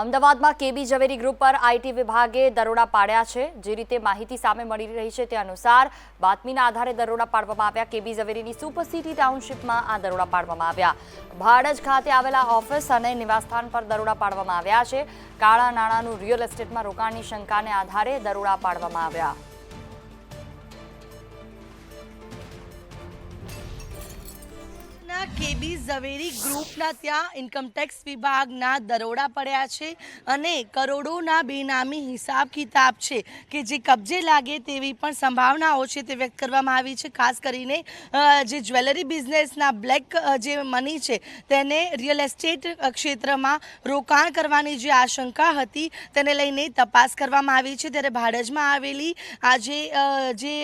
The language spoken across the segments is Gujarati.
અમદાવાદમાં કેબી ઝવેરી ગ્રુપ પર આઈટી વિભાગે દરોડા પાડ્યા છે. જે રીતે માહિતી સામે મળી રહી છે તે અનુસાર બાતમીના આધારે દરોડા પાડવામાં આવ્યા. કેબી ઝવેરીની સુપર ટાઉનશીપમાં આ દરોડા પાડવામાં આવ્યા. ભાડજ ખાતે આવેલા ઓફિસ અને નિવાસસ્થાન પર દરોડા પાડવામાં આવ્યા છે. કાળા નાણાંનું રિયલ એસ્ટેટમાં રોકાણની શંકાને આધારે દરોડા પાડવામાં આવ્યા. ના કેબી ઝવેરી ગ્રુપના ત્યાં ઇન્કમટેક્સ વિભાગના દરોડા પડ્યા છે અને કરોડોના બેનામી હિસાબ કિતાબ છે કે જે કબજે લાગે તેવી પણ સંભાવનાઓ છે તે વ્યક્ત કરવામાં આવી છે. ખાસ કરીને જે જ્વેલરી બિઝનેસના બ્લેક જે મની છે તેને રિયલ એસ્ટેટ ક્ષેત્રમાં રોકાણ કરવાની જે આશંકા હતી તેને લઈને તપાસ કરવામાં આવી છે. ત્યારે ભાડજમાં આવેલી આજે જે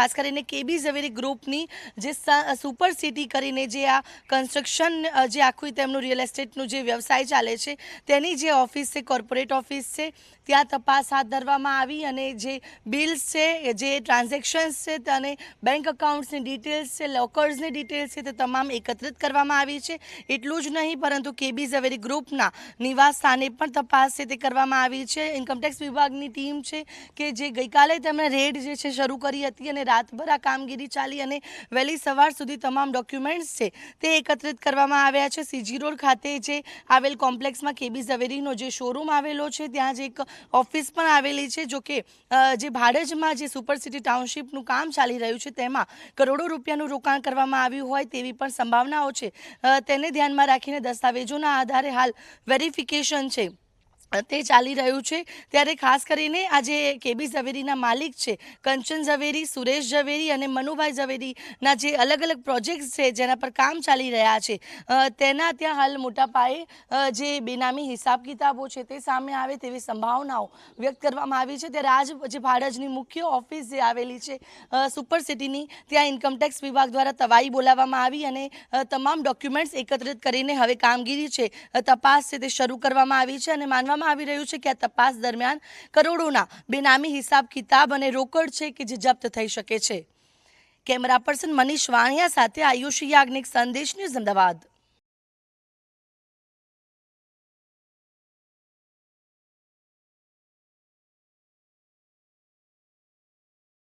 ખાસ કરીને કેબી ઝવેરી ગ્રુપની જે સુપર સિટી કરીને જે આ કન્સ્ટ્રક્શન જે આખું તેમનું રિયલ એસ્ટેટનું જે વ્યવસાય ચાલે છે, તેની જે ઓફિસ છે કોર્પોરેટ ઓફિસ છે, ત્યાં તપાસ હાથ ધરવામાં આવી અને જે બિલ્સ છે જે ટ્રાન્ઝેક્શન્સ છે અને બેંક અકાઉન્ટ્સની ડિટેલ્સ છે લોકર્સની ડિટેલ્સ છે, તે તમામ એકત્રિત કરવામાં આવી છે. એટલું જ નહીં, પરંતુ કેબી ઝવેરી ગ્રુપના નિવાસ સ્થાને પણ તપાસ છે, તે કરવામાં આવી છે. ઇન્કમટેક્સ વિભાગની ટીમ છે કે જે ગઈકાલે તેમણે રેડ જે છે, શરૂ કરી હતી અને રાતભર આ કામગીરી ચાલી અને વહેલી સવાર સુધી તમામ ડોક્યુમેન્ટ્સ છે. તે એકત્રિત કરવામાં આવ્યા છે. સીજી રોડ ખાતે જે આવેલ કોમ્પ્લેક્સમાં કેબી ઝવેરીનો જે શોરૂમ આવેલો છે, ત્યાં જ એક ઓફિસ પણ આવેલી છે, જો કે જે ભાડજમાં જે સુપર સિટી ટાઉનશીપનું કામ ચાલી રહ્યું છે, તેમાં કરોડો રૂપિયાનું રોકાણ કરવામાં આવ્યું હોય તેવી પણ સંભાવનાઓ છે. તેને ધ્યાનમાં રાખીને દસ્તાવેજોના આધારે હાલ વેરિફિકેશન છે. તે ચાલી રહ્યું છે. ત્યારે ખાસ કરીને આજે કેબી ઝવેરીના માલિક છે, કંચન ઝવેરી, સુરેશ ઝવેરી અને મનુભાઈ ઝવેરીના જે અલગ અલગ પ્રોજેક્ટ્સ છે, જેના પર કામ ચાલી રહ્યા છે. તેના ત્યાં હાલ મોટા પાયે જે બેનામી હિસાબ કિતાબો છે તે સામે આવે તેવી સંભાવનાઓ વ્યક્ત કરવામાં આવી છે. ત્યારે આજ જે ભાડજની મુખ્ય ઓફિસ જે આવેલી છે સુપર સિટીની, ત્યાં ઇન્કમટેક્સ વિભાગ દ્વારા તવાઈ બોલાવવામાં આવી અને તમામ ડોક્યુમેન્ટ્સ એકત્રિત કરીને હવે કામગીરી છે તપાસ છે તે શરૂ કરવામાં આવી છે અને માનવામાં આવી રહ્યું છે કે આ તપાસ દરમિયાન કરોડોના બેનામી હિસાબ કિતાબ અને રોકડ છે કે જે જપ્ત થઈ શકે છે. કેમેરા પર્સન મનીષ વાણિયા સાથે આયુષી યાજ્ઞિક સંદેશ ન્યૂઝ અમદાવાદ.